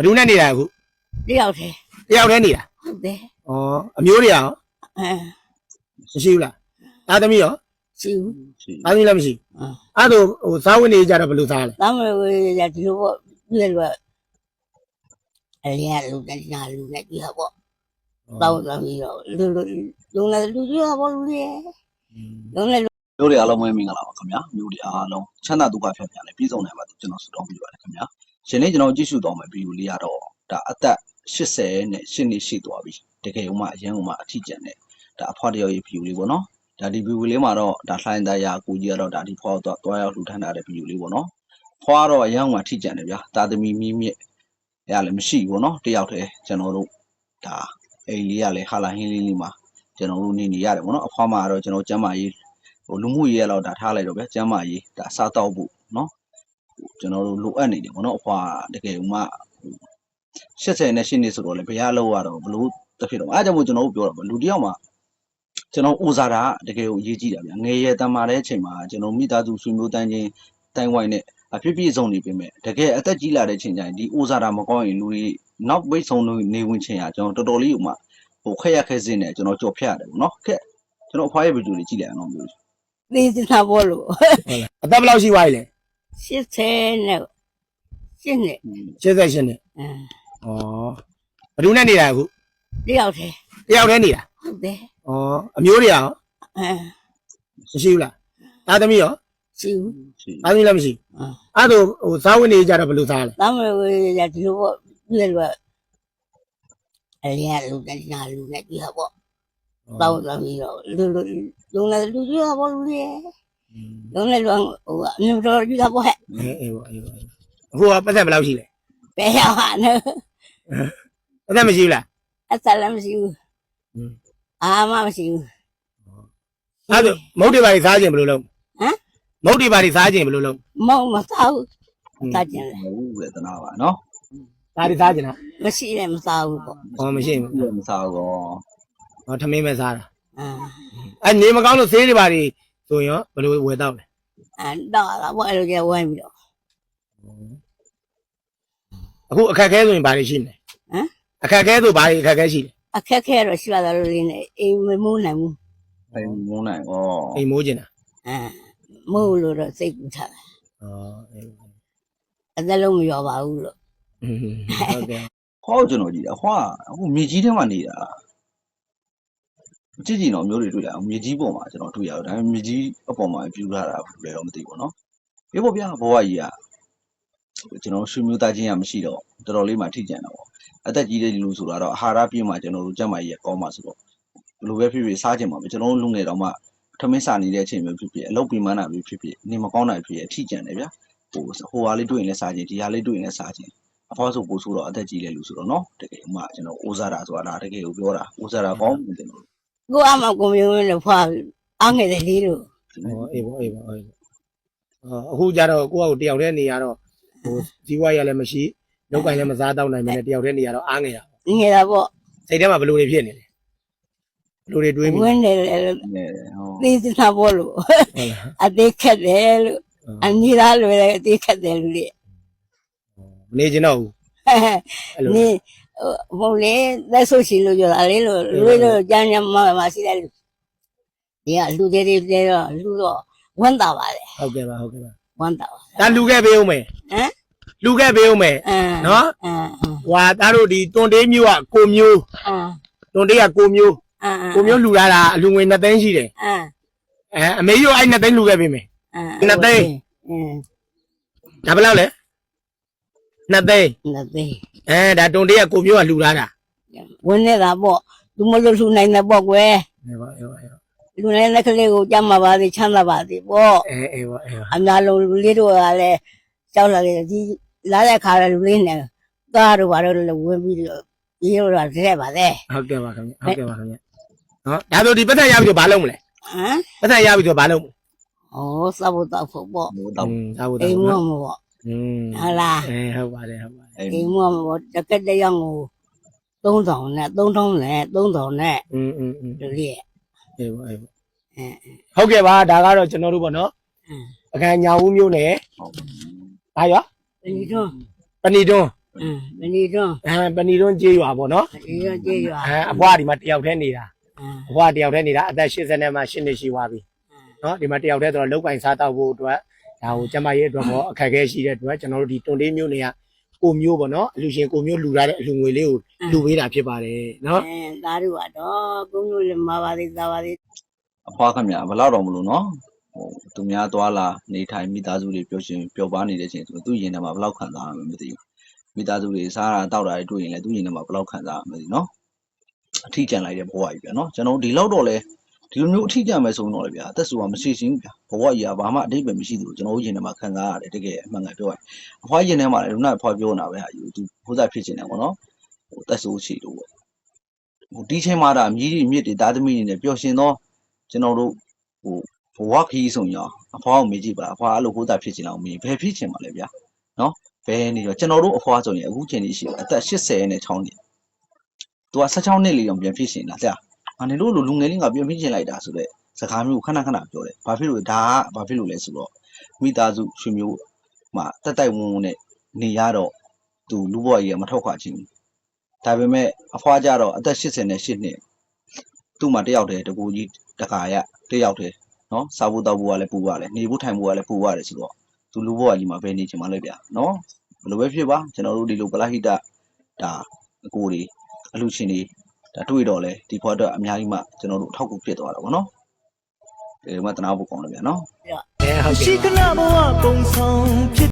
ဘယ်သူနဲ့နေတာအခုတယောက်တည်းတယောက်တည်းနေတာဟုတ်တယ်ဩအမျိုးတွေရောအဲမရှိဘူးလားသားသမီးရောရှိဘူးသားသမီးလည်းမရှိအင်းအဲ့ဒါဟိုစားဝင်နေကြတော့ဘယ်လိုစားလဲတမ်းမဝေးရဒီလိုပေါ့ပြည့်လို့အလျာလူနဲ့ညာလူနဲ့ဒီဟာပေါ့တောင်းတော့ပြီးတော့လူလူလူနဲ့လူကြီးဟာပေါ့လူတွေလူနဲ့မျိုးတွေအားလုံးပဲမင်္ဂလာပါခင်ဗျာမျိုးတွေအားလုံးချမ်းသာဒုက္ခဖြတ်ပြန်လေပြည်စုံနိုင်ပါစေကျွန်တော်ဆုတောင်းပေးပါတယ်ခင်ဗျာ ယနေ့ကျွန်တော်ကြည့်ရှုသွားမယ့်ဗီဒီယိုလေးကတော့ဒါအသက်80နဲ့8နှစ်ရှိသွားပြီတကယ်ဥမာအရင်ဥမာအထီးကျန်တဲ့ဒါအဖွားတယောက်ရဲ့ဗီဒီယိုလေးပေါ့နော်ဒါဒီဗီဒီယိုလေးမှာတော့ဒါလှိုင်းသားရာကိုကြီးကတော့ဒါဒီဖွားတော့တွားရောက်လှူထမ်းထားတဲ့ဗီဒီယိုလေးပေါ့နော်ဖွားတော့အရင်ဥမာအထီးကျန်တယ်ဗျာတာသမီမီးမြစ်အဲ့ဒါလည်းမရှိဘူးပေါ့နော်တယောက်တည်းကျွန်တော်တို့ဒါအိမ်လေးကလည်းဟာလာဟင်းလေးလေးမှာကျွန်တော်တို့နေနေရတယ်ပေါ့နော်အဖွားမှာကတော့ကျွန်တော်ကျမ်းမာရေးဟိုလူမှုရေးရတော့ဒါထားလိုက်တော့ဗျာကျမ်းမာရေးဒါစားတော့ဖို့နော် ကျွန်တော်တို့လိုအပ်နေတယ်ပေါ့နော်အဖွာတကယ်ဥမာ80နဲ့8နှစ်ဆိုတော့လေဘုရားလောက်ရတော့ဘလို့တစ်ဖြစ်တော့အဲဒါကြောင့်မို့ကျွန်တော်တို့ပြောတာပေါ့လူတစ်ယောက်မှာကျွန်တော်ဦးစားတာကတကယ်ကိုအရေးကြီးတာဗျာငယ်ရဲတမ်းမာတဲ့အချိန်မှာကျွန်တော်မိသားစုဆွေမျိုးတန်းချင်းတိုင်းဝိုင်းနဲ့အဖြစ်ပြည့်စုံနေပြီမဲ့တကယ်အသက်ကြီးလာတဲ့အချိန်ကျရင်ဒီဦးစားတာမကောင်းရင်လူတွေနောက်ပိတ်ဆုံးလို့နေဝင်ချင်ရကျွန်တော်တော်တော်လေးဥမာဟိုခက်ရခက်စင်းနဲ့ကျွန်တော်ကြော်ဖြတ်ရတယ်ပေါ့နော်ခက်ကျွန်တော်အဖွားရဲ့ဗီဒီယိုလေးကြည့်လိုက်အောင်မျိုးသေးစနာပေါ့လို့အသက်ဘယ်လောက်ရှိသွားပြီလဲ 80နဲ့ရှင်းနေ88နှစ်အဲဩဘယ်သူနဲ့နေတာအခုတယောက်တည်းတယောက်တည်းနေတာဟုတ်တယ်ဩအမျိုးတွေရောအဲမရှိဘူးလားသားသမီးရောရှိဘူးရှိသားသမီးလည်းမရှိအင်းအဲ့ဒါဟိုစားဝင်နေကြတော့ဘယ်လိုစားလဲတမ်းမဝေးရဒီလိုပေါ့ပြည့်လို့အလျာလူနဲ့ညာလူနဲ့ဒီဟာပေါ့တောင်းတော့ပြီးတော့လူလူလူနဲ့လူကြီးဟာပေါ့လူတွေ လူနဲ့လူဟိုအမျိုးတော်ကြီးဟာပေါ့ဟဲ့အေးအေးပေါ့အေးပေါ့အခုကပတ်သက်ဘယ်လောက်ရှိလဲဘယ်ရောက်ဟာနော်ပတ်သက်မရှိဘူးလားအသက်လည်းမရှိဘူးဟင်းအာမမရှိဘူးအဲ့ဒါမုတ်တွေပါစားခြင်းဘယ်လိုလုပ်ဟမ်မုတ်တွေပါစားခြင်းဘယ်လိုလုပ်မောင်မသားဘူးသားကျင်လေဟုတ်ဝေဒနာပါနော်ဒါတွေစားခြင်းလားမရှိလည်းမသားဘူးပေါ့ဟောမရှိဘူးဒီမစားကောဟောထမင်းပဲစားတာအာအဲ့နေမကောင်းလို့ဆေးတွေပါတွေ ဆိုရင်ရောဘယ်လိုဝယ်တော့လဲအဲ့တော့လာပေါ့အဲ့လိုကြဝိုင်းပြီးတော့အခုအခက်အခဲဆိုရင်ဘာတွေရှိနေဟမ်အခက်အခဲဆိုဘာတွေအခက်အခဲရှိလဲအခက်ခဲတော့ရှိရတယ်လို့လေးနဲ့အိမ်မမိုးနိုင်ဘူးအိမ်မုန်းနိုင်ကောအိမ်မိုးကျင်တာအဲမိုးလို့တော့စိတ်ကူထားတယ်ဩအေးအသက်လုံးမရောပါဘူးလို့ဟုတ်ကဲ့ဟောကျွန်တော်ကြည့်တယ်ဟောအခုမြေကြီးထဲမှာနေတာ ကြည့်ကြည့်တော့မျိုးတွေတွေ့ရအောင်မြေကြီးပေါ်မှာကျွန်တော်တွေ့ရတယ်ဒါပေမဲ့မြေကြီးအပေါ်မှာပြူလာတာဘယ်လိုလဲတော့မသိဘူးနော်ပြေပေါ့ဗျာဘဝကြီးကကျွန်တော်ရွှေမျိုးသားချင်းရမရှိတော့တော်တော်လေးမှထိကြံတော့ပေါ့အသက်ကြီးတဲ့လူဆိုတော့အာဟာရပြည့်မှကျွန်တော်တို့ကျန်းမာရေးကောင်းမှဆိုတော့ဘယ်လိုပဲဖြစ်ဖြစ်စားခြင်းပါပဲကျွန်တော်တို့လူငယ်တော့မှထမင်းစာနေတဲ့အချိန်မျိုးဖြစ်ဖြစ်အလုပ်ပြင်းမှန်းတာမျိုးဖြစ်ဖြစ်နေမကောင်းတာဖြစ်ဖြစ်အထိကြံတယ်ဗျာဟိုဟိုဟာလေးတွေ့ရင်လည်းစားခြင်းဒီဟာလေးတွေ့ရင်လည်းစားခြင်းအဖွားဆိုပို့ဆိုတော့အသက်ကြီးလေလူဆိုတော့နော်တကယ်ဥမာကျွန်တော်အိုးစားတာဆိုတာဒါတကယ်ကိုပြောတာအိုးစားတာကောင်းတယ်ကျွန်တော် ကိုအမကိုမျိုးလို့ဖွာအားငယ်တယ်လေးလို့ဩအေးပေါ့အေးပေါ့အေးပေါ့အခုကြတော့ကိုယ့်အကိုတယောက်တည်းနေရတော့ဟိုဇီဝရလည်းမရှိလောက်ကင်လည်းမစားတော့နိုင်မနဲ့တယောက်တည်းနေရတော့အားငယ်ရငယ်တာပေါ့စိတ်ထဲမှာဘယ်လိုတွေဖြစ်နေလဲဘယ်လိုတွေတွေးမိဝလဲင်းတယ်လို့နေဟုတ်သေးစနာပေါ့လို့ဟုတ်လား အသေးခက်တယ်လို့အညီသားလွယ်တယ်အသေးခက်တယ်လို့လေမနေချင်တော့ဘူးအဲ့လိုနေ ဟိုလေလက်ဆုပ်ရှင်လို့ပြောတာလေလို့လူလို့ကြမ်းကြမ်းမမရှိတဲ့လူဒီကလူတွေတွေတော့လူတော့ဝမ်းသာပါလေဟုတ်ကဲ့ပါဟုတ်ကဲ့ပါဝမ်းသာပါဒါလူခဲ့ပေးဦးမယ်ဟမ်လူခဲ့ပေးဦးမယ်အင်းနော်အင်းဟွာသားတို့ဒီတွန်တေးမျိုးကကိုမျိုးအင်းတွန်တေးကကိုမျိုးအင်းကိုမျိုးလူလာတာအလူငွေ2သိန်းရှိတယ်အင်းအဲအမေကြီးကအဲ့2သိန်းလူခဲ့ပေးမယ်အင်းနှစ်သိန်းအင်းဒါဘယ်လောက်လဲ 2သိန်းနှစ်သိန်းအဲဒါတွန်တေးကကိုမျိုးကလူလာတာဝင်နေတာပေါ့သူမလို့လှူနိုင်တယ်ပေါ့ကွယ်အေးပါအေးပါအေးပါလူနိုင်တဲ့ကလေးကိုကြမ်းမှာပါသေးချမ်းသာပါသေးပေါ့အေးအေးပါအေးပါအများလုံးလူလေးတို့ကလည်းကြောက်လာလေဒီလာတဲ့ခါလည်းလူလေးနဲ့ကားတို့ဘာလို့လဲဝင်ပြီးတော့ရေရောတာတဲ့ပါလေဟုတ်ကဲ့ပါခင်ဗျဟုတ်ကဲ့ပါခင်ဗျနော်ဒါဆိုဒီပတ်သက်ရပြီဆိုဘာလုပ်မလဲဟမ်ပတ်သက်ရပြီဆိုဘာလုပ်မလဲဩစပ်ဖို့တော့ဖို့ပေါ့ဘိုးတော့อืมဒါဘူးဒါအိမ်ဘူးမနော်မပေါ့ อืม ဟာလား အဲဟုတ်ပါတယ်ဟုတ်ပါတယ် အိမ် အိမ်မမပေါ့တကက်တယောက်ကို3000နဲ့3000နဲ့3000နဲ့ อืมอืมอืม လူလေးရဲ့ အေးပါအေးပါ အဲ ဟုတ်ကဲ့ပါဒါကတော့ကျွန်တော်တို့ပေါ့နော် အင်း အခန်းညာဦးမျိုးနဲ့ ဟုတ် ဒါရော ဒီတော့ ပဏီတွန်း ပ အင်းမနေတော့ အဲပဏီတွန်းကျေးရွာပေါ့နော် ဒီတော့ကြေးရွာ အဲအဖွားဒီမှာတယောက်တည်းနေတာ အင်း အဖွားတယောက်တည်းနေတာအသက်80နဲ့မှ8နှစ်ရှိသွားပြီနော်ဒီမှာတယောက်တည်းဆိုတော့လောက်ကင်စားတော့ဖို့အတွက် ဒါကိုကျမရဲ့အတွက်ပေါ့အခက်အခဲရှိတဲ့အတွက်ကျွန်တော်တို့ဒီတွန်တေးမျိုးတွေကကိုမျိုးပေါ့နော်အလူရှင်ကိုမျိုးလူထားတဲ့အလူငွေလေးကိုလူပေးတာဖြစ်ပါတယ်နော်အဲသားတို့ကတော့ကုန်းလို့လည်းမပါသေးသားပါသေးအဖွားခင်ဗျာဘယ်တော့တော့မလို့နော်ဟိုသူများသွားလာနေထိုင်မိသားစုတွေပျော်ရွှင်ပျော်ပါနေတဲ့အချိန်သူသူ့ရင်ထဲမှာဘယ်လောက်ခံစားရမလဲမသိဘူးမိသားစုတွေစားတာတောက်တာတွေတွေ့ရင်လည်းသူ့ရင်ထဲမှာဘယ်လောက်ခံစားရမလဲနော်အထီးကျန်လိုက်တဲ့ဘဝကြီးဗျာနော်ကျွန်တော်တို့ဒီလောက်တော့လဲ ဒီလိုမျိုးအထီးကျန်မယ်ဆိုရင်တော့လေဗျာအသက်ဆိုတာမရှိရှင်းဘူးဗျာဘဝကြီးကဘာမှအတိတ်ပဲမရှိသလိုကျွန်တော်တို့ရင်ထဲမှာခံစားရတယ်တကယ်အမှန်ကန်ပြောရရင်အဖွားရင်ထဲမှာလည်းခုနကဖွားပြောနေတာပဲဟာယူသူဟိုစားဖြစ်ချင်တယ်ပေါ့နော်ဟိုသက်ဆိုးရှိလို့ပေါ့ဟိုဒီချိန်မှာဒါမြည်တွေမြစ်တွေသားသမီးတွေနဲ့ပျော်ရှင်သောကျွန်တော်တို့ဟိုဘဝခီးဆိုရင်ရောအဖွားကိုမေးကြည့်ပါလားအဖွားအဲ့လိုဟိုစားဖြစ်ချင်အောင်မေးဘယ်ဖြစ်ချင်ပါလဲဗျာနော်ဘယ်နေတော့ကျွန်တော်တို့အဖွားဆိုရင်အခုချိန်ကြီးရှိတယ်အသက်80နဲ့6နှစ်သူက16နှစ်လေးတောင်ပြန်ဖြစ်ရှင်တာကြာ ငါနေလို့လူငယ်လေးငါပြန်ဖြစ်ရှင်လိုက်တာဆိုတော့စကားမျိုးကိုခဏခဏပြောတယ်ဘာဖြစ်လို့လဲဒါကဘာဖြစ်လို့လဲဆိုတော့မိသားစုရှင်မျိုးမှာတက်တိုက်ဝုန်းဝုန်းနဲ့နေရတော့သူလူဘဝကြီးကမထောက်ခွာခြင်းဘူးဒါပေမဲ့အဖွားကြတော့အသက်80နဲ့8နှစ်သူ့မှာတယောက်တည်းတကူကြီးတကာရတယောက်တည်းနော်စားဖို့တောက်ဖို့ကလည်းပူရတယ်နေဖို့ထိုင်ဖို့ကလည်းပူရတယ်ဆိုတော့သူလူဘဝကြီးမှာပဲနေချင်ပါလေဗျာနော်ဘယ်လိုပဲဖြစ်ပါကျွန်တော်တို့ဒီလိုပလာဟိတဒါအကိုတွေအလူရှင်တွေ ဒါတွေ့တော့လဲဒီဘဝတော့အများကြီးမှကျွန်တော်တို့အထောက်အကူဖြစ်သွားတာဗောနော်ဒီမှာတနာဖို့ကောင်းတယ်ဗျာနော်အဲဟုတ်ကဲ့ရှိခဏဘဝပုံဆောင်ဖြစ်